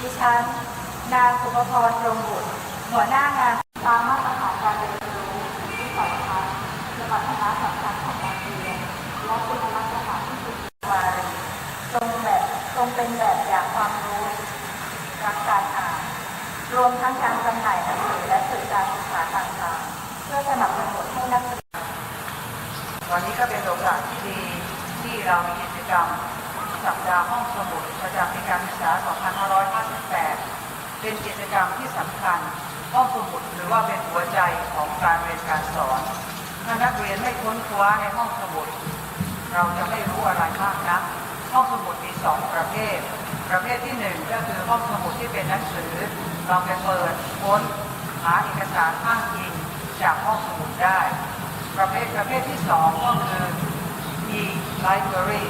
ดิฉัน นางสุภพรรงบุตรหัวหน้างานตามมาตรฐานการเรียนรู้ที่สำคัญสมรรถนะสำคัญของนักเรียนและคุณาตรฐานที่พึงไว้ตรงแบบตรงเป็นแบบอย่างความรู้รักการอ่าน รวมทั้งการจำหน่ายหนังสือและสื่อการศึกษาต่างๆ เพื่อสนับสนุนให้นักเรียนวันนี้ก็เป็นโอกาสที่ดีที่เรามีกิจกรรม สัปดาห์ห้องสมุดประจำปีการศึกษา 2558 เป็นกิจกรรมที่สำคัญ ห้องสมุดหรือว่าเป็นหัวใจของการเรียนการสอนถ้านักเรียนไม่ค้นคว้าในห้องสมุด เราจะไม่รู้อะไรมากนะห้องสมุดมีสองประเภท ประเภทที่หนึ่งก็คือห้องสมุดที่เป็นหนังสือ เราไปเปิดค้นหาเอกสารอ้างอิงจากห้องสมุดได้ ประเภทประเภทที่สองก็คือ e-library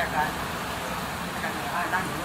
จากการจากการเหนือด้านเหนื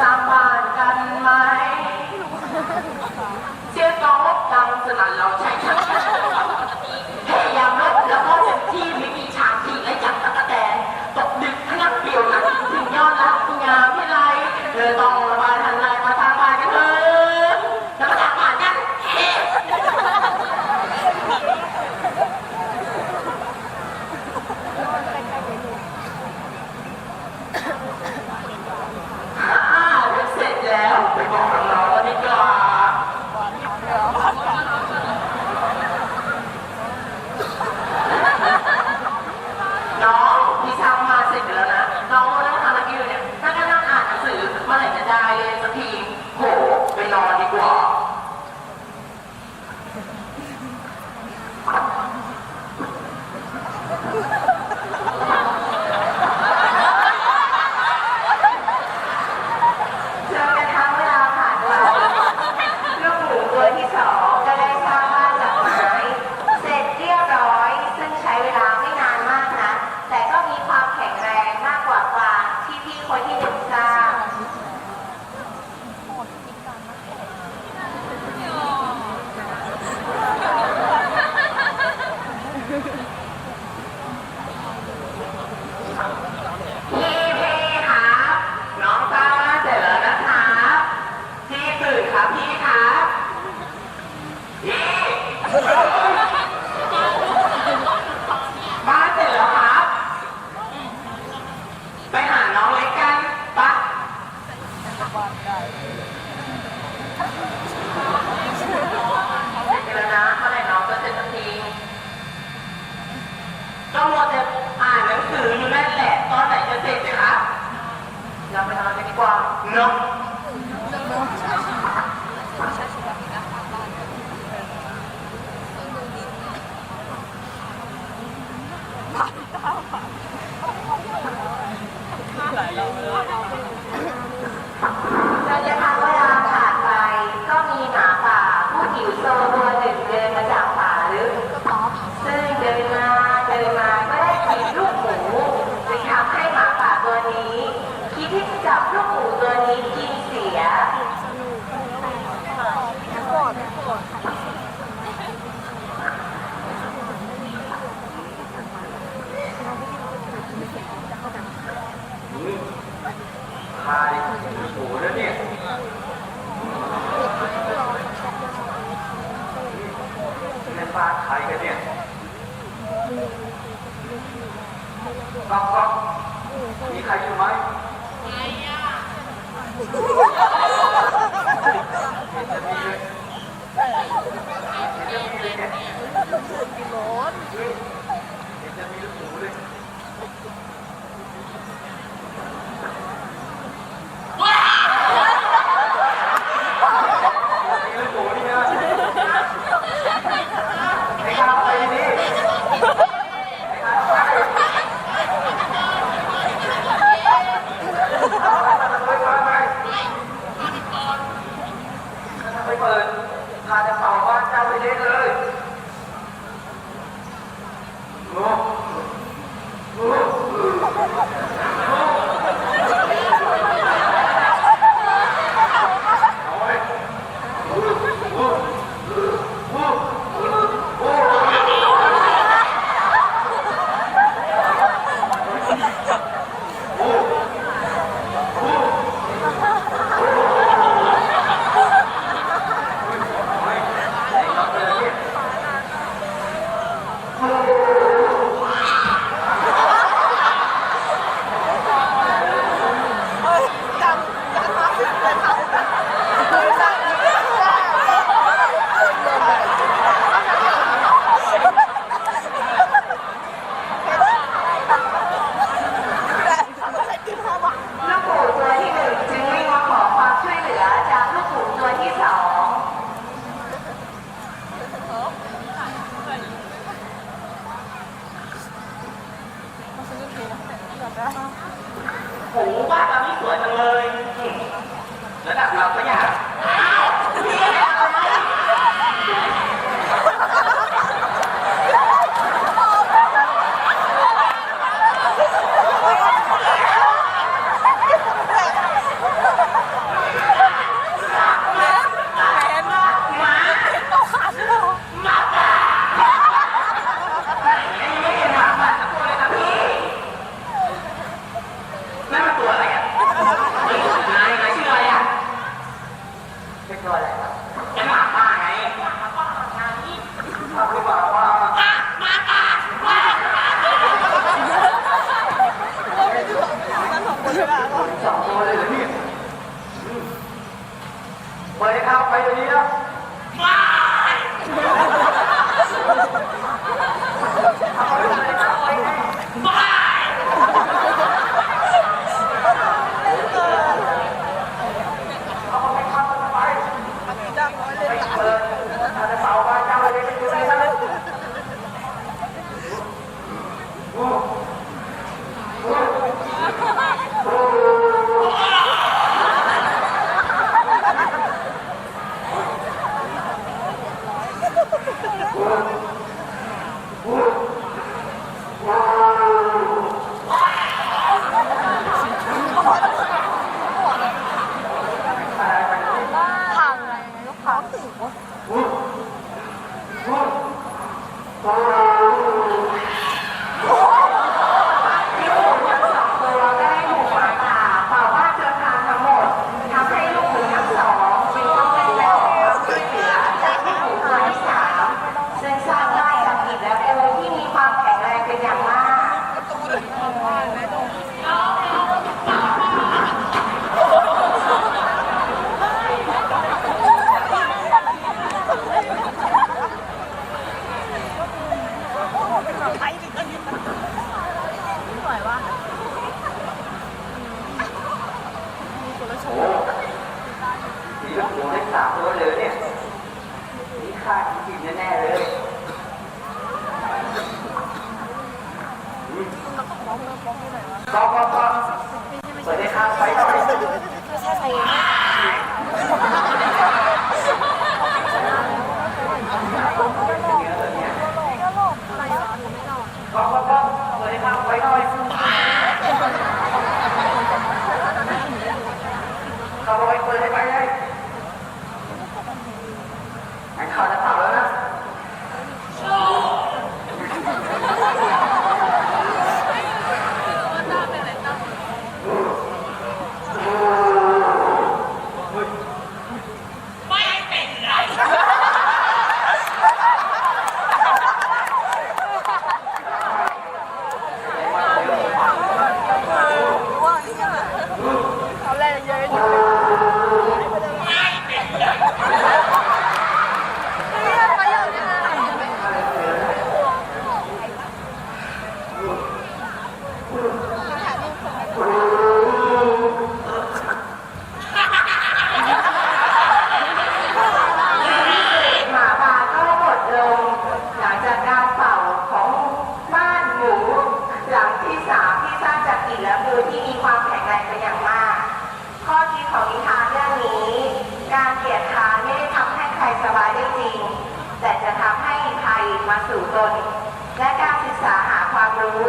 สร้างบ้านกันไหม ที่สอง Yeah. 哈哈。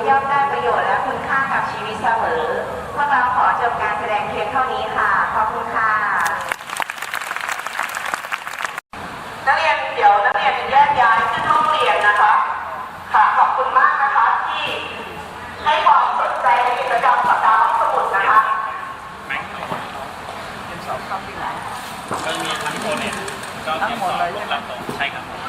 ย่อมได้ประโยชน์และคุณค่ากับชีวิตเสมอ พวกเราขอจบการแสดงเพียงเท่านี้ค่ะ ขอบคุณค่ะ นักเรียนเดี๋ยวนักเรียนจะแยกย้ายขึ้นห้องเรียนนะคะ ค่ะขอบคุณมากนะคะที่ให้ความสนใจในกิจกรรมสัปดาห์ห้องสมุดนะคะทก็มีทั้งโมเนตก็มีสองลูกหลักตรงใช่นะครับ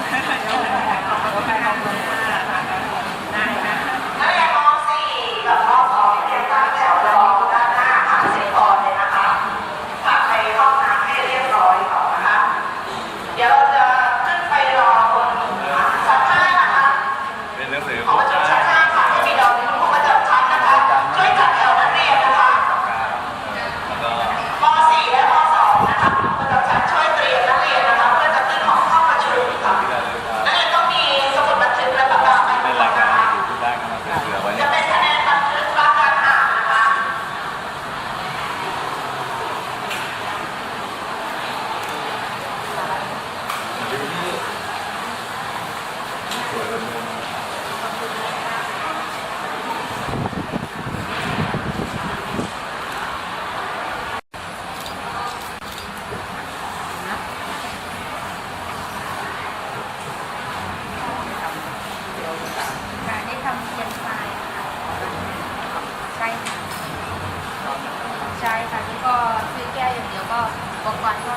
Yeah. บอกก่อน